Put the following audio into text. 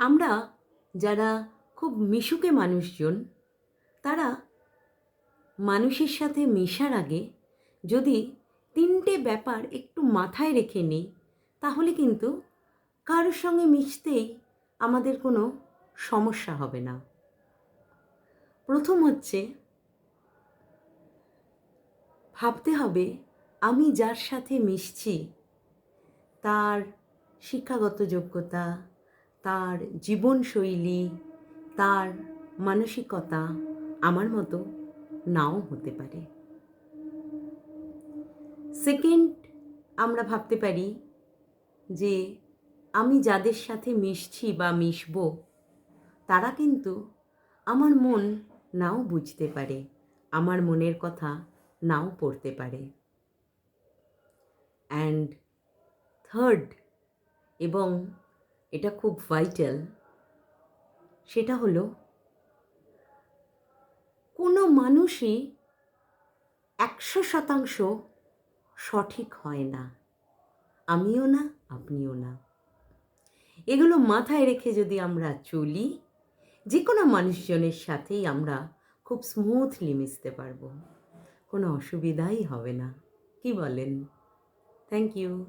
আমরা যারা খুব মিশুকে মানুষজন, তারা মানুষের সাথে মেশার আগে যদি তিনটে ব্যাপার একটু মাথায় রেখে নিই, তাহলে কিন্তু কারোর সঙ্গে মিশতেই আমাদের কোনো সমস্যা হবে না। প্রথম হচ্ছে, ভাবতে হবে আমি যার সাথে মিশছি, তার শিক্ষাগত যোগ্যতা তার জীবনশৈলী, তার মানসিকতা আমার মতো নাও হতে পারে। সেকেন্ড আমরা ভাবতে পারি যে আমি যাদের সাথে মিশছি বা মিশব, তারা কিন্তু আমার মন নাও বুঝতে পারে, আমার মনের কথা নাও পড়তে পারে। অ্যান্ড থার্ড এবং এটা খুব ভাইটাল সেটা হলো কোনো মানুষই একশো শতাংশ সঠিক হয় না। আমিও না, আপনিও না। এগুলো মাথায় রেখে যদি আমরা চলি যে কোনো মানুষজনের সাথেই আমরা খুব স্মুথলি মিশতে পারব। কোনো অসুবিধাই হবে না। কি বলেন? Thank you